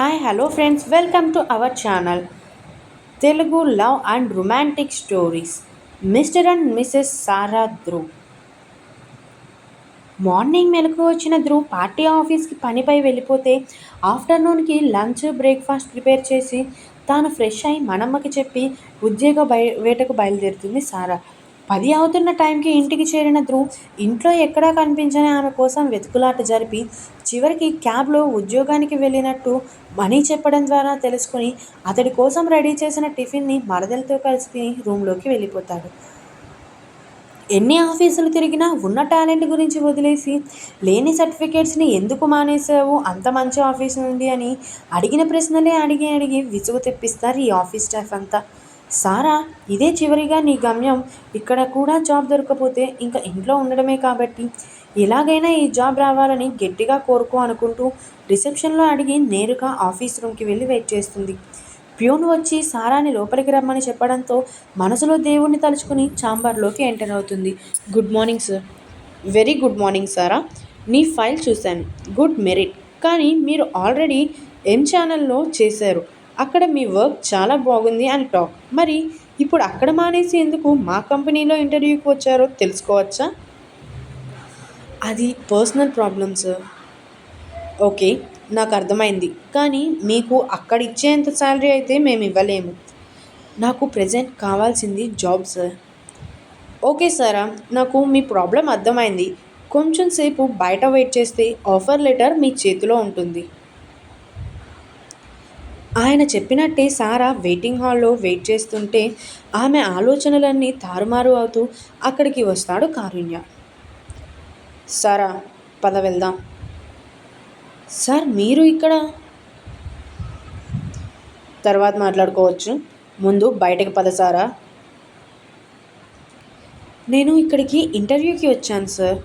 Hi hello friends welcome to our channel Telugu love and romantic stories mister and missus Sara Dhruv morning మెలకు వచ్చిన Dhruv party ఆఫీస్కి పనిపై వెళ్ళిపోతే ఆఫ్టర్నూన్కి lunch breakfast prepare చేసి తాను fresh అయి మనమ్మకి చెప్పి ఉద్యోగ బయ వేటకు బయలుదేరుతుంది సారా పది అవుతున్న టైంకి ఇంటికి చేరిన ధ్రువ్ ఇంట్లో ఎక్కడా కనిపించని ఆమె కోసం వెతుకులాట జరిపి చివరికి క్యాబ్లో ఉద్యోగానికి వెళ్ళినట్టు మనీ చెప్పడం ద్వారా తెలుసుకుని అతడి కోసం రెడీ చేసిన టిఫిన్ని మరదలతో కలిసి రూమ్లోకి వెళ్ళిపోతాడు. ఎన్ని ఆఫీసులు తిరిగినా ఉన్న టాలెంట్ గురించి వదిలేసి లేని సర్టిఫికేట్స్ని ఎందుకు మానేసావు అంత మంచి ఆఫీస్ ఉంది అని అడిగిన ప్రశ్నలే అడిగి అడిగి విసుగు తెప్పిస్తారు ఈ ఆఫీస్ స్టాఫ్ అంతా. సారా ఇదే చివరిగా నీ గమ్యం. ఇక్కడ కూడా జాబ్ దొరకపోతే ఇంకా ఇంట్లో ఉండడమే కాబట్టి. ఎలాగైనా ఈ జాబ్ రావాలని గట్టిగా కోరుకో అనుకుంటూ రిసెప్షన్లో అడిగి నేరుగా ఆఫీస్ రూమ్కి వెళ్ళి వెయిట్ చేస్తుంది. ప్యూన్ వచ్చి సారాని లోపలికి రమ్మని చెప్పడంతో మనసులో దేవుణ్ణి తలుచుకుని చాంబర్లోకి ఎంటర్ అవుతుంది. Good morning sir. Very good morning Sara. నీ ఫైల్ చూశాను. Good merit. కానీ మీరు ఆల్రెడీ ఎం ఛానల్లో చేశారు. అక్కడ మీ వర్క్ చాలా బాగుంది అని టాక్. మరి ఇప్పుడు అక్కడ మానేసి ఎందుకు మా కంపెనీలో ఇంటర్వ్యూకి వచ్చారో తెలుసుకోవచ్చా? అది పర్సనల్ ప్రాబ్లమ్స్ ఓకే నాకు అర్థమైంది. కానీ మీకు అక్కడ ఇచ్చేంత శాలరీ అయితే మేము ఇవ్వలేము. నాకు ప్రజెంట్ కావాల్సింది జాబ్ సార్. ఓకే సారా. నాకు మీ ప్రాబ్లం అర్థమైంది. కొంచెం సేపు బయట వెయిట్ చేస్తే ఆఫర్ లెటర్ మీ చేతిలో ఉంటుంది. ఆయన చెప్పినట్టే సారా వెయిటింగ్ హాల్లో వెయిట్ చేస్తుంటే ఆమె ఆలోచనలన్నీ తారుమారు అవుతూ అక్కడికి వస్తాడు కారుణ్య. సారా పద వెళ్దాం. సార్ మీరు ఇక్కడ? తర్వాత మాట్లాడుకోవచ్చు. ముందు బయటకు పద సారా. నేను ఇక్కడికి ఇంటర్వ్యూకి వచ్చాను సార్.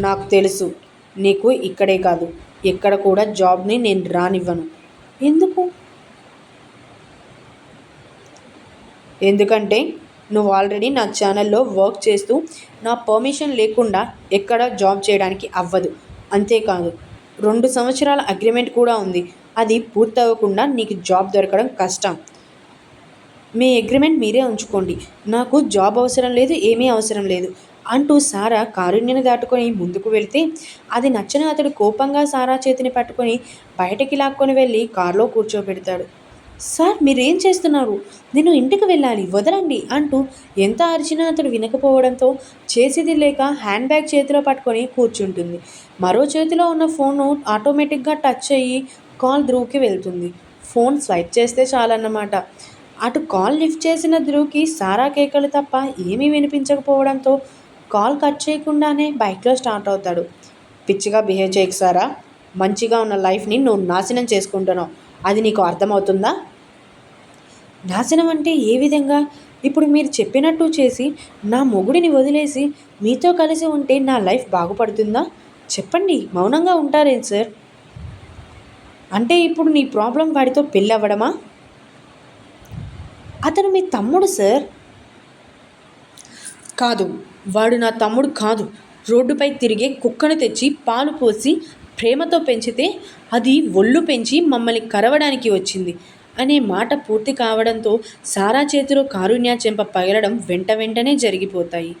నాకు తెలుసు నీకు ఇక్కడే కాదు. ఎక్కడ కూడా జాబ్ని నేను రానివ్వను. ఎందుకు? ఎందుకంటే నువ్వు ఆల్రెడీ నా ఛానల్లో వర్క్ చేస్తూ నా పర్మిషన్ లేకుండా ఎక్కడ జాబ్ చేయడానికి అవ్వదు. అంతేకాదు రెండు సంవత్సరాల అగ్రిమెంట్ కూడా ఉంది. అది పూర్తవ్వకుండా నీకు జాబ్ దొరకడం కష్టం. మీ అగ్రిమెంట్ మీరే ఉంచుకోండి. నాకు జాబ్ అవసరం లేదు ఏమీ అవసరం లేదు. అంటూ సారా కారుణ్యని దాటుకొని ముందుకు వెళితే అది నచ్చని అతడు కోపంగా సారా చేతిని పట్టుకొని బయటకి లాక్కొని వెళ్ళి కారులో కూర్చోబెడతాడు. సార్ మీరేం చేస్తున్నారు? నేను ఇంటికి వెళ్ళాలి వదలండి అంటూ ఎంత అరిచినా అతడు వినకపోవడంతో చేసేది లేక హ్యాండ్ బ్యాగ్ చేతిలో పట్టుకొని కూర్చుంటుంది. మరో చేతిలో ఉన్న ఫోను ఆటోమేటిక్గా టచ్ అయ్యి కాల్ ధ్రువ్కి వెళ్తుంది. ఫోన్ స్వైప్ చేస్తే చాలన్నమాట. అటు కాల్ లిఫ్ట్ చేసిన ధ్రువ్కి సారా కేకలు తప్ప ఏమీ వినిపించకపోవడంతో కాల్ కట్ చేయకుండానే బైక్లో స్టార్ట్ అవుతాడు. పిచ్చిగా బిహేవ్ చేయకు సారా. మంచిగా ఉన్న లైఫ్ని నువ్వు నాశనం చేసుకుంటున్నావు. అది నీకు అర్థమవుతుందా? నాశనం అంటే ఏ విధంగా? ఇప్పుడు మీరు చెప్పినట్టు చేసి నా మొగుడిని వదిలేసి మీతో కలిసి ఉంటే నా లైఫ్ బాగుపడుతుందా? చెప్పండి మౌనంగా ఉంటారేం సార్? అంటే ఇప్పుడు నీ ప్రాబ్లం వాడితో పెళ్ళి అవ్వడమా? అతను మీ తమ్ముడు సార్. కాదు. వాడు నా తమ్ముడు కాదు. రోడ్డుపై తిరిగే కుక్కను తెచ్చి పాలు పోసి ప్రేమతో పెంచితే అది ఒళ్ళు పెంచి మమ్మల్ని కరవడానికి వచ్చింది అనే మాట పూర్తి కావడంతో సారా చేతిలో కారుణ్య చెంప పగలడం వెంట వెంటనే జరిగిపోతాయి.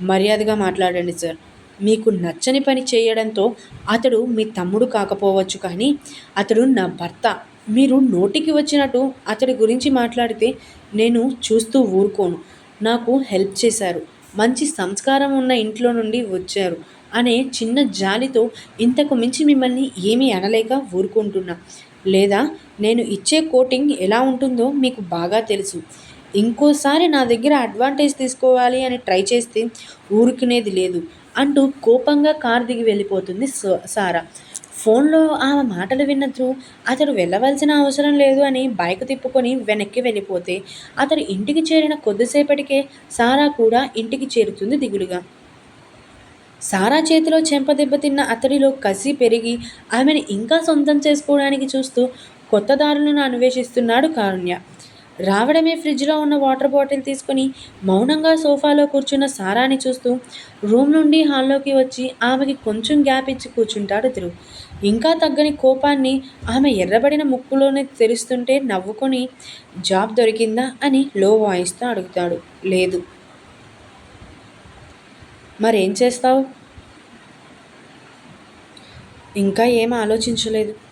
మర్యాదగా మాట్లాడండి సార్. మీకు నచ్చని పని చేయడంతో అతడు మీ తమ్ముడు కాకపోవచ్చు కానీ అతడు నా భర్త. మీరు నోటికి వచ్చినట్టు అతడి గురించి మాట్లాడితే నేను చూస్తూ ఊరుకోను. నాకు హెల్ప్ చేశారు. మంచి సంస్కారం ఉన్న ఇంట్లో నుండి వచ్చారు అనే చిన్న జాలితో ఇంతకు మించి మిమ్మల్ని ఏమీ అనలేక ఊరుకుంటున్నా. లేదా నేను ఇచ్చే కోటింగ్ ఎలా ఉంటుందో మీకు బాగా తెలుసు. ఇంకోసారి నా దగ్గర అడ్వాంటేజ్ తీసుకోవాలి అని ట్రై చేస్తే ఊరుకునేది లేదు అంటూ కోపంగా కారు దిగి వెళ్ళిపోతుంది సారా. ఫోన్లో ఆమె మాటలు విన్నట్లు అతడు వెళ్ళవలసిన అవసరం లేదు అని బైక్ తిప్పుకొని వెనక్కి వెళ్ళిపోతే అతడు ఇంటికి చేరిన కొద్దిసేపటికే సారా కూడా ఇంటికి చేరుతుంది దిగులుగా. సారా చేతిలో చెంప దెబ్బతిన్న అతడిలో కసి పెరిగి ఆమెను ఇంకా సొంతం చేసుకోవడానికి చూస్తూ కొత్త దారులను అన్వేషిస్తున్నాడు కారుణ్య. రావడమే ఫ్రిడ్జ్లో ఉన్న వాటర్ బాటిల్ తీసుకుని మౌనంగా సోఫాలో కూర్చున్న సారాని చూస్తూ రూమ్ నుండి హాల్లోకి వచ్చి ఆమెకి కొంచెం గ్యాప్ ఇచ్చి కూర్చుంటాడు తిరు ఇంకా తగ్గని కోపాన్ని ఆమె ఎర్రబడిన ముక్కులోనే తెరుస్తుంటే నవ్వుకొని జాబ్ దొరికిందా? అని లో వాయిస్తో అడుగుతాడు. లేదు. మరేం చేస్తావు? ఇంకా ఏం ఆలోచించలేదు.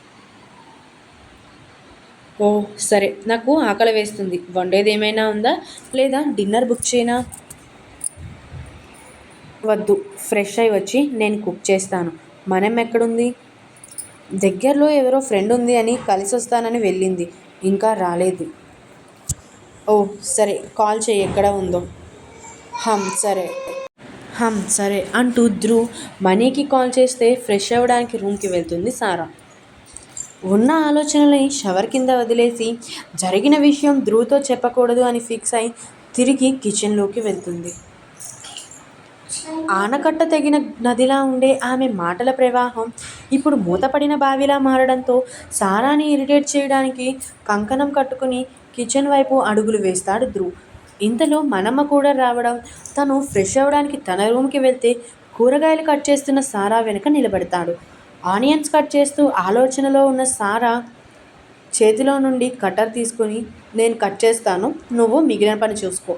ఓ సరే. నాకు ఆకలి వేస్తుంది. వండేది ఏమైనా ఉందా? లేదా డిన్నర్ బుక్ చేయనా? వద్దు. ఫ్రెష్ అయి వచ్చి నేను కుక్ చేస్తాను. మనం ఎక్కడుంది? దగ్గరలో ఎవరో ఫ్రెండ్ ఉంది అని కలిసి వస్తానని వెళ్ళింది. ఇంకా రాలేదు. ఓ సరే. కాల్ చేయి ఎక్కడ ఉందో. హమ్ సరే. హమ్ సరే అంటూ ధ్రువ్ మనీకి కాల్ చేస్తే ఫ్రెష్ అవ్వడానికి రూమ్కి వెళ్తుంది సారా. ఉన్న ఆలోచనలని షవర్ కింద వదిలేసి జరిగిన విషయం ధృవతో చెప్పకూడదు అని ఫిక్స్ అయి తిరిగి కిచెన్లోకి వెళ్తుంది. ఆనకట్ట తెగిన నదిలా ఉండే ఆమె మాటల ప్రవాహం ఇప్పుడు మూతపడిన బావిలా మారడంతో సారాని ఇరిటేట్ చేయడానికి కంకణం కట్టుకుని కిచెన్ వైపు అడుగులు వేస్తాడు ధ్రువ్. ఇంతలో మనమ్మ కూడా రావడం తను ఫ్రెష్ అవ్వడానికి తన రూమ్కి వెళ్తే కూరగాయలు కట్ చేస్తున్న సారా వెనుక నిలబడతాడు. ఆనియన్స్ కట్ చేస్తూ ఆలోచనలో ఉన్న సారా చేతిలో నుండి కటర్ తీసుకొని నేను కట్ చేస్తాను నువ్వు మిగిలిన పని చూసుకో.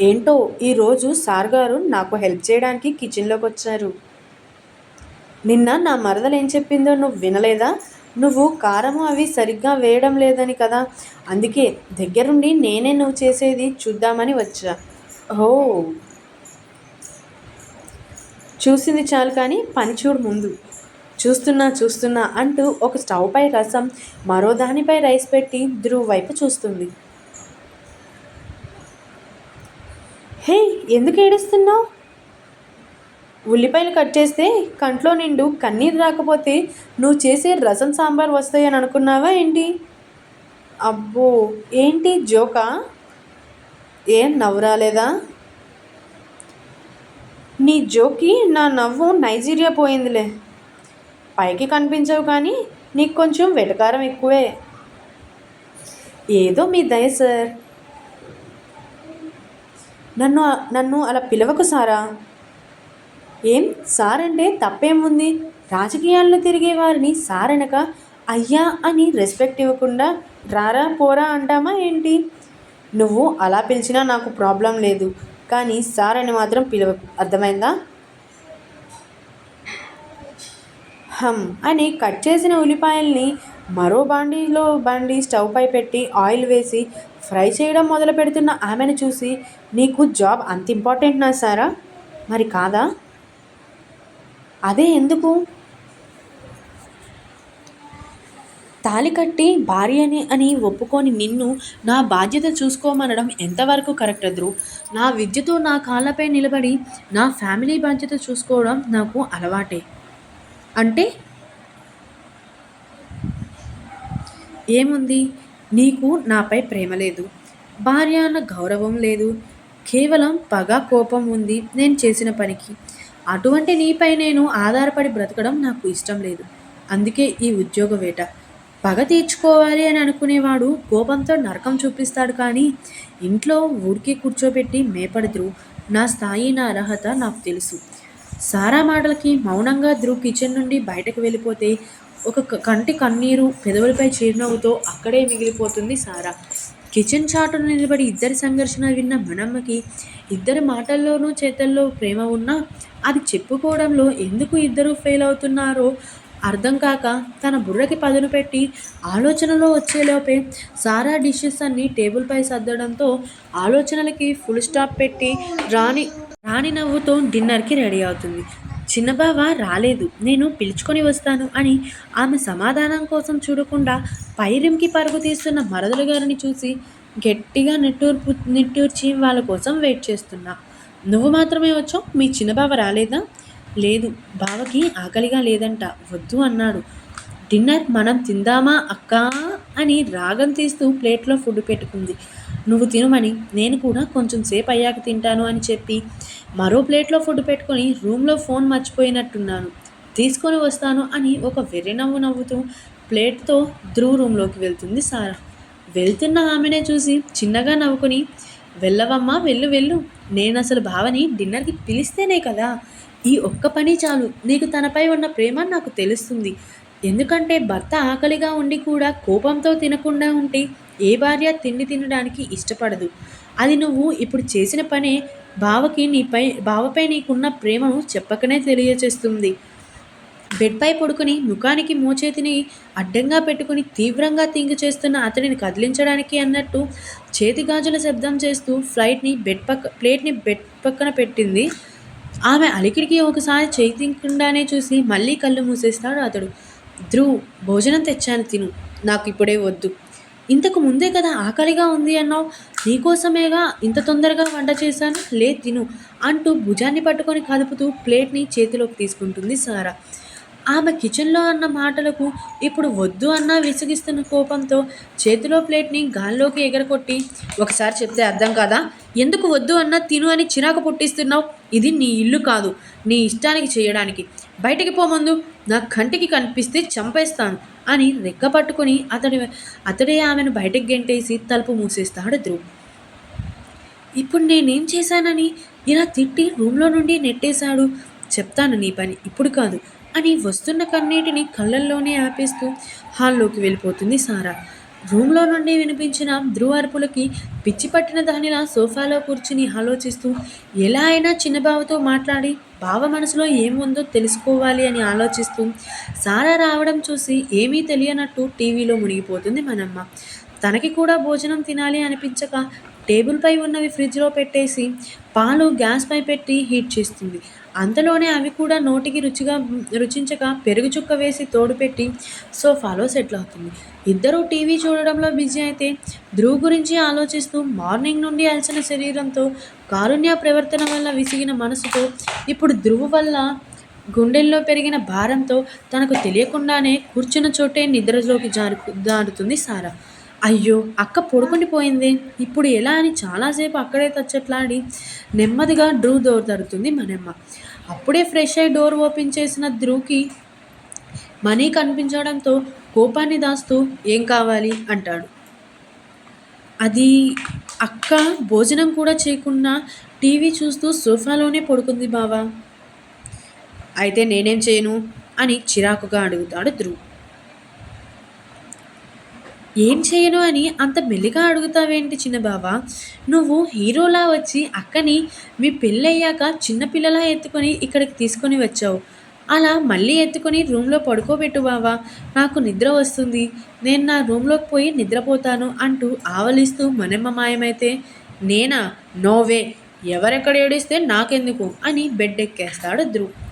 ఏంటో ఈరోజు సార్ గారు నాకు హెల్ప్ చేయడానికి కిచెన్లోకి వచ్చారు. నిన్న నా మరదలు ఏం చెప్పిందో నువ్వు వినలేదా? నువ్వు కారము అవి సరిగ్గా వేయడం లేదని కదా. అందుకే దగ్గరుండి నేనే నువ్వు చేసేది చూద్దామని వచ్చా. ఓ చూసింది చాలు కానీ పని చూడు ముందు. చూస్తున్నా చూస్తున్నా అంటూ ఒక స్టవ్ పై రసం మరో దానిపై రైస్ పెట్టి ధ్రువ్ వైపు చూస్తుంది. హే ఎందుకు ఏడుస్తున్నావు? ఉల్లిపాయలు కట్ చేస్తే కంట్లో నిండు కన్నీరు రాకపోతే నువ్వు చేసే రసం సాంబార్ వస్తాయని అనుకున్నావా ఏంటి? అబ్బో ఏంటి జోకా? ఏం నవ్వు రాలేదా? నీ జోకి నా నవ్వు నైజీరియా పోయిందిలే. పైకి కనిపించవు కానీ నీకు కొంచెం వెటకారం ఎక్కువే. ఏదో మీ దయ సార్. నన్ను నన్ను అలా పిలవకు సారా? ఏం? సార్ అంటే తప్పేముంది? రాజకీయాల్లో తిరిగే వారిని సార్ అనక అయ్యా అని రెస్పెక్ట్ ఇవ్వకుండా రారా పోరా అంటామా ఏంటి? నువ్వు అలా పిలిచినా నాకు ప్రాబ్లం లేదు. కానీ సార్ అని మాత్రం పిలవ అర్థమైందా? హమ్ అని కట్ చేసిన ఉల్లిపాయల్ని మరో బాండీలో బండి స్టవ్ పై పెట్టి ఆయిల్ వేసి ఫ్రై చేయడం మొదలు పెడుతున్న ఆమెను చూసి నీకు జాబ్ అంత ఇంపార్టెంట్ నా సారా? మరి కాదా? అదే ఎందుకు? తాలి కట్టి భార్యని అని ఒప్పుకొని నిన్ను నా బాధ్యత చూసుకోమనడం ఎంతవరకు కరెక్ట్ అదురు? నా విద్యతో నా కాళ్ళపై నిలబడి నా ఫ్యామిలీ బాధ్యత చూసుకోవడం నాకు అలవాటే. అంటే? ఏముంది? నీకు నాపై ప్రేమ లేదు. భార్య అన్న గౌరవం లేదు. కేవలం పగ కోపం ఉంది నేను చేసిన పనికి. అటువంటి నీపై నేను ఆధారపడి బ్రతకడం నాకు ఇష్టం లేదు. అందుకే ఈ ఉద్యోగ వేట. పగ తీర్చుకోవాలి అని అనుకునేవాడు. కోపంతో నరకం చూపిస్తాడు కానీ ఇంట్లో ఊరికి కూర్చోబెట్టి మేపడి ధ్రువ్ నా స్థాయి నా అర్హత నాకు తెలుసు. సారా మాటలకి మౌనంగా ధ్రువ్ కిచెన్ నుండి బయటకు వెళ్ళిపోతే ఒక కంటి కన్నీరు పెదవులపై చిరునవ్వుతో అక్కడే మిగిలిపోతుంది సారా. కిచెన్ చాటును నిలబడి ఇద్దరి సంఘర్షణ విన్న మనమ్మకి ఇద్దరి మాటల్లోనూ చేతల్లో ప్రేమ ఉన్నా అది చెప్పుకోవడంలో ఎందుకు ఇద్దరు ఫెయిల్ అవుతున్నారో అర్థం కాక తన బుర్రకి పదును పెట్టి ఆలోచనలో వచ్చేలోపే సారా డిషెస్ అన్ని టేబుల్పై సర్దడంతో ఆలోచనలకి ఫుల్ స్టాప్ పెట్టి రాణి రాణి నవ్వుతో డిన్నర్కి రెడీ అవుతుంది. చిన్నబావ రాలేదు నేను పిలుచుకొని వస్తాను అని ఆమె సమాధానం కోసం చూడకుండా పైరింకి పరుగు తీస్తున్న మరదలు గారిని చూసి గట్టిగా నిట్టూర్పు నిట్టూర్చి వాళ్ళ కోసం వెయిట్ చేస్తున్నా. నువ్వు మాత్రమే వచ్చావు? మీ చిన్నబావ రాలేదా? లేదు. బావకి ఆకలిగా లేదంట. వద్దు అన్నాడు. డిన్నర్ మనం తిందామా అక్కా అని రాగం తీస్తూ ప్లేట్లో ఫుడ్ పెట్టుకుంది. నువ్వు తినమని నేను కూడా కొంచెం సేపు అయ్యాక తింటాను అని చెప్పి మరో ప్లేట్లో ఫుడ్ పెట్టుకొని రూమ్లో ఫోన్ మర్చిపోయినట్టున్నాను. తీసుకొని వస్తాను అని ఒక వెర్రి నవ్వు నవ్వుతూ ప్లేట్తో ధ్రువ్ రూమ్లోకి వెళ్తుంది సారా. వెళ్తున్న ఆమెనే చూసి చిన్నగా నవ్వుకొని వెళ్ళవమ్మా వెళ్ళు వెళ్ళు. నేను అసలు భావని డిన్నర్కి పిలిస్తేనే కదా. ఈ ఒక్క పని చాలు. నీకు తనపై ఉన్న ప్రేమ నాకు తెలుస్తుంది. ఎందుకంటే భర్త ఆకలిగా ఉండి కూడా కోపంతో తినకుండా ఉంటే ఏ భార్య తిండి తినడానికి ఇష్టపడదు. అది నువ్వు ఇప్పుడు చేసిన పనే బావకి నీపై బావపై నీకున్న ప్రేమను చెప్పకనే తెలియచేస్తుంది. బెడ్పై పడుకుని ముఖానికి మోచేతిని అడ్డంగా పెట్టుకుని తీవ్రంగా థింక్ చేస్తున్న అతడిని కదిలించడానికి అన్నట్టు చేతి గాజుల శబ్దం చేస్తూ ఫ్లైట్ని బెడ్ పక్క ప్లేట్ని బెడ్ పక్కన పెట్టింది. ఆమె అలికిడికి ఒకసారి చేయి తింకుండానే చూసి మళ్ళీ కళ్ళు మూసేస్తాడు అతడు. ధ్రువ్ భోజనం తెచ్చాను తిను. నాకు ఇప్పుడే వద్దు. ఇంతకు ముందే కదా ఆకలిగా ఉంది అన్నావు. నీకోసమేగా ఇంత తొందరగా వంట చేశాను? లే తిను అంటూ భుజాన్ని పట్టుకొని కదుపుతూ ప్లేట్ని చేతిలోకి తీసుకుంటుంది సారా. ఆమె కిచెన్లో అన్న మాటలకు ఇప్పుడు వద్దు అన్నా విసిగిస్తున్న కోపంతో చేతిలో ప్లేట్ని గాల్లోకి ఎగరకొట్టి ఒకసారి చెప్తే అర్థం కాదా? ఎందుకు వద్దు అన్నా తిను అని చిరాకు పుట్టిస్తున్నావు. ఇది నీ ఇల్లు కాదు నీ ఇష్టానికి చేయడానికి. బయటికి పోమందు నా కంటికి కనిపిస్తే చంపేస్తాను అని రెక్క పట్టుకుని అతడి అతడే ఆమెను బయటకు గెంటేసి తలుపు మూసేస్తాడు ధ్రువ్. ఇప్పుడు నేనేం చేశానని ఇలా తిట్టి రూమ్లో నుండి నెట్టేశాడు. చెప్తాను నీ పని ఇప్పుడు కాదు అని వస్తున్న కన్నీటిని కళ్ళల్లోనే ఆపేస్తూ హాల్లోకి వెళ్ళిపోతుంది సారా. రూమ్లో నుండి వినిపించిన ధ్రువ పిచ్చి పట్టిన దానిలా సోఫాలో కూర్చుని ఆలోచిస్తూ ఎలా అయినా చిన్నబావతో మాట్లాడి బావ మనసులో ఏముందో తెలుసుకోవాలి అని ఆలోచిస్తూ సారా రావడం చూసి ఏమీ తెలియనట్టు టీవీలో మునిగిపోతుంది మనమ్మ. తనకి కూడా భోజనం తినాలి అనిపించక టేబుల్పై ఉన్నవి ఫ్రిడ్జ్లో పెట్టేసి పాలు గ్యాస్పై పెట్టి హీట్ చేస్తుంది. అంతలోనే అవి కూడా నోటికి రుచిగా రుచించక పెరుగు చుక్క వేసి తోడు పెట్టి సోఫాలో సెటిల్ అవుతుంది. ఇద్దరూ టీవీ చూడడంలో బిజీ అయితే ధ్రువ్ గురించి ఆలోచిస్తూ మార్నింగ్ నుండి అలసిన శరీరంతో కారుణ్య ప్రవర్తన వల్ల విసిగిన మనసుతో ఇప్పుడు ధ్రువ్ వల్ల గుండెల్లో పెరిగిన భారంతో తనకు తెలియకుండానే కూర్చున్న చోటే నిద్రలోకి జారు జారుతుంది సారా. అయ్యో అక్క పడుకొని పోయింది. ఇప్పుడు ఎలా అని చాలాసేపు అక్కడే తచ్చట్లాడి నెమ్మదిగా డ్రూ డోర్ తరుతుంది మనమ్మ. అప్పుడే ఫ్రెష్ అయి డోర్ ఓపెన్ చేసిన ధ్రువ్కి మనీ కనిపించడంతో కోపాన్ని దాస్తూ ఏం కావాలి? అంటాడు. అది అక్క భోజనం కూడా చేయకుండా టీవీ చూస్తూ సోఫాలోనే పడుకుంది బావా. అయితే నేనేం చేయను? అని చిరాకుగా అడుగుతాడు ధ్రువ్. ఏం చేయను అని అంత మెల్లిగా అడుగుతావేంటి చిన్న బావా నువ్వు హీరోలా వచ్చి అక్కని మీ పెళ్ళయ్యాక చిన్నపిల్లలా ఎత్తుకొని ఇక్కడికి తీసుకొని వచ్చావు. అలా మళ్ళీ ఎత్తుకొని రూమ్లో పడుకోబెట్టు బావా. నాకు నిద్ర వస్తుంది. నేను నా రూమ్లోకి పోయి నిద్రపోతాను అంటూ ఆవలిస్తూ మనమ్మ మాయమైతే నేనా? నోవే ఎవరెక్కడ ఏడిస్తే నాకెందుకు? అని బెడ్ ఎక్కేస్తాడు ధ్రువ్.